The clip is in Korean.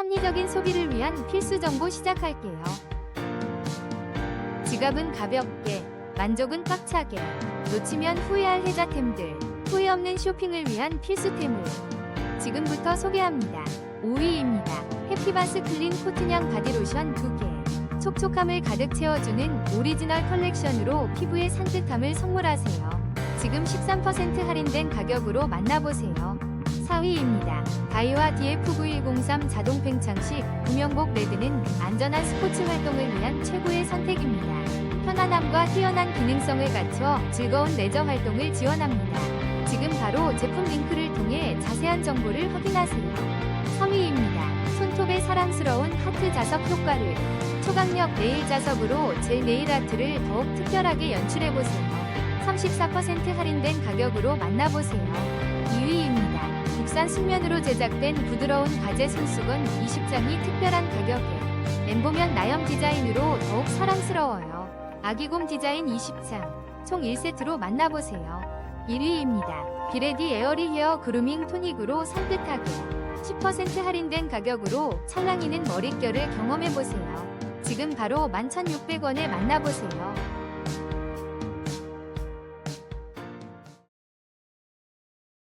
합리적인 소비를 위한 필수 정보 시작할게요. 지갑은 가볍게, 만족은 꽉차게, 놓치면 후회할 혜자템들, 후회 없는 쇼핑을 위한 필수템을 지금부터 소개합니다. 5위입니다. 해피바스 클린 코튼향 바디로션 2개. 촉촉함을 가득 채워주는 오리지널 컬렉션으로 피부의 산뜻함을 선물하세요. 지금 13% 할인된 가격으로 만나보세요. 4위입니다. 바이와 DF9103 자동 팽창식 구명복 레드는 안전한 스포츠 활동을 위한 최고의 선택입니다. 편안함과 뛰어난 기능성을 갖춰 즐거운 레저 활동을 지원합니다. 지금 바로 제품 링크를 통해 자세한 정보를 확인하세요. 3위입니다. 손톱의 사랑스러운 하트 자석 효과를 초강력 네일 자석으로 제 네일 아트를 더욱 특별하게 연출해보세요. 34% 할인된 가격으로 만나보세요. 2위입니다. 국산 순면으로 제작된 부드러운 가제 손수건 20장이 특별한 가격에 엠보면 나염 디자인으로 더욱 사랑스러워요. 아기곰 디자인 20장 총 1세트로 만나보세요. 1위입니다. 비레디 에어리 헤어 그루밍 토닉으로 산뜻하게 10% 할인된 가격으로 찰랑이는 머릿결을 경험해보세요. 지금 바로 11,600원에 만나보세요.